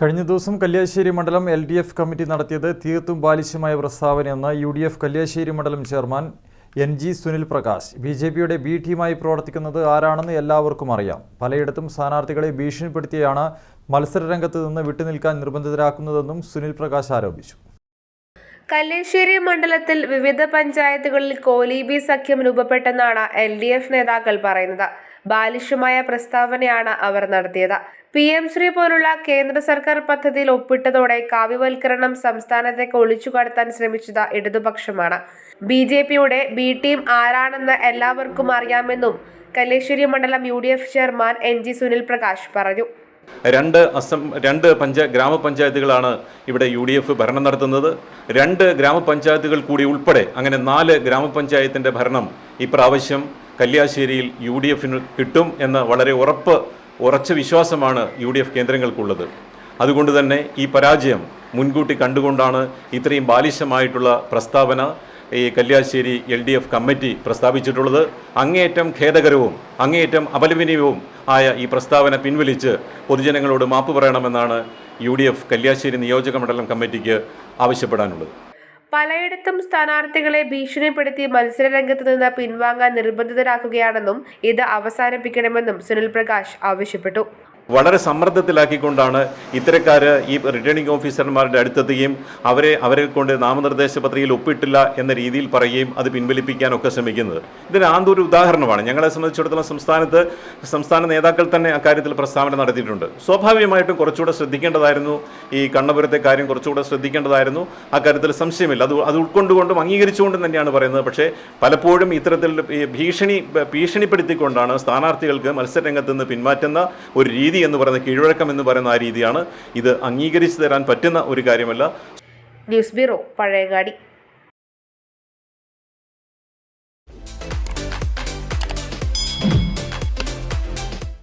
കഴിഞ്ഞ ദിവസം കല്യാശ്ശേരി മണ്ഡലം എൽ ഡി എഫ് കമ്മിറ്റി നടത്തിയത് തീർത്തും ബാലിശമായ പ്രസ്താവനയെന്ന് യു ഡി എഫ് കല്യാശ്ശേരി മണ്ഡലം chairman N G Sunil Prakash. B J പിയുടെ ബി ടീമായി പ്രവർത്തിക്കുന്നത് ആരാണെന്ന് എല്ലാവർക്കും അറിയാം. പലയിടത്തും സ്ഥാനാർത്ഥികളെ ഭീഷണിപ്പെടുത്തിയാണ് മത്സരരംഗത്ത് നിന്ന് വിട്ടുനിൽക്കാൻ നിർബന്ധിതരാക്കുന്നതെന്നും സുനിൽ പ്രകാശ് ആരോപിച്ചു. കല്ലേശ്ശേരി മണ്ഡലത്തിൽ വിവിധ പഞ്ചായത്തുകളിൽ കോലീബി സഖ്യം രൂപപ്പെട്ടെന്നാണ് എൽ ഡി എഫ് നേതാക്കൾ പറയുന്നത്. ബാലിശമായ പ്രസ്താവനയാണ് അവർ നടത്തിയത്. പി എം ശ്രീ പോലുള്ള കേന്ദ്ര സർക്കാർ പദ്ധതിയിൽ ഒപ്പിട്ടതോടെ കാവ്യവൽക്കരണം സംസ്ഥാനത്തേക്ക് ഒളിച്ചു കടത്താൻ ശ്രമിച്ചത് ഇടതുപക്ഷമാണ്. ബി ജെ പിയുടെ ബി ടീം ആരാണെന്ന് എല്ലാവർക്കും അറിയാമെന്നും കല്ലേശ്വരി മണ്ഡലം U D F chairman N G Sunil Prakash പറഞ്ഞു. രണ്ട് അസം രണ്ട് പഞ്ചായ ഗ്രാമപഞ്ചായത്തുകളാണ് ഇവിടെ യു ഡി എഫ് ഭരണം നടത്തുന്നത്. രണ്ട് ഗ്രാമപഞ്ചായത്തുകൾ കൂടി ഉൾപ്പെടെ അങ്ങനെ നാല് ഗ്രാമപഞ്ചായത്തിന്റെ ഭരണം ഇപ്രാവശ്യം കല്യാശ്ശേരിയിൽ യു ഡി എഫിന് കിട്ടും എന്ന് വളരെ ഉറപ്പ് ഉറച്ച വിശ്വാസമാണ് യു ഡി എഫ് കേന്ദ്രങ്ങൾക്കുള്ളത്. അതുകൊണ്ട് തന്നെ ഈ പരാജയം മുൻകൂട്ടി കണ്ടുകൊണ്ടാണ് ഇത്രയും ബാലിശമായിട്ടുള്ള പ്രസ്താവന ഈ Kalliasseri L D F committee പ്രസ്താവിച്ചിട്ടുള്ളത്. അങ്ങേയറ്റം ഖേദകരവും അങ്ങേയറ്റം അപലപനീയവും ആയ ഈ പ്രസ്താവന പിൻവലിച്ച് പൊതുജനങ്ങളോട് മാപ്പ് പറയണമെന്നാണ് യു ഡി എഫ് കല്യാശ്ശേരി നിയോജക മണ്ഡലം കമ്മിറ്റിക്ക് ആവശ്യപ്പെടാനുള്ളത്. പലയിടത്തും സ്ഥാനാർത്ഥികളെ ഭീഷണിപ്പെടുത്തി മത്സരരംഗത്ത് നിന്ന് പിൻവാങ്ങാൻ നിർബന്ധിതരാക്കുകയാണെന്നും ഇത് അവസാനിപ്പിക്കണമെന്നും സുനിൽ പ്രകാശ് ആവശ്യപ്പെട്ടു. വളരെ സമ്മർദ്ദത്തിലാക്കിക്കൊണ്ടാണ് ഇത്തരക്കാർ ഈ റിട്ടേണിംഗ് ഓഫീസർമാരുടെ അടുത്തെത്തുകയും അവരെ അവരെ കൊണ്ട് നാമനിർദ്ദേശ പത്രികയിൽ ഒപ്പിട്ടില്ല എന്ന രീതിയിൽ പറയുകയും അത് പിൻവലിപ്പിക്കാനൊക്കെ ശ്രമിക്കുന്നത്. ഇതിന് ആന്തൊരു ഉദാഹരണമാണ്. ഞങ്ങളെ സംബന്ധിച്ചിടത്തോളം സംസ്ഥാനത്ത് സംസ്ഥാന നേതാക്കൾ തന്നെ അക്കാര്യത്തിൽ പ്രസ്താവന നടത്തിയിട്ടുണ്ട്. സ്വാഭാവികമായിട്ടും കുറച്ചുകൂടെ ശ്രദ്ധിക്കേണ്ടതായിരുന്നു. ഈ കണ്ണപുരത്തെ കാര്യം കുറച്ചുകൂടെ ശ്രദ്ധിക്കേണ്ടതായിരുന്നു. അക്കാര്യത്തിൽ സംശയമില്ല. അത് അത് ഉൾക്കൊണ്ടുകൊണ്ടും അംഗീകരിച്ചുകൊണ്ടും തന്നെയാണ് പറയുന്നത്. പക്ഷേ പലപ്പോഴും ഇത്തരത്തിൽ ഭീഷണി ഭീഷണിപ്പെടുത്തിക്കൊണ്ടാണ് സ്ഥാനാർത്ഥികൾക്ക് മത്സരരംഗത്ത് നിന്ന് പിന്മാറ്റുന്ന ഒരു രീതി എന്ന് പറയുന്ന കീഴ്വഴക്കം എന്ന് പറയുന്ന ആ രീതിയാണ് ഇത് അംഗീകരിച്ചു തരാൻ പറ്റുന്ന ഒരു കാര്യമല്ല. News bureau Pazhayangadi.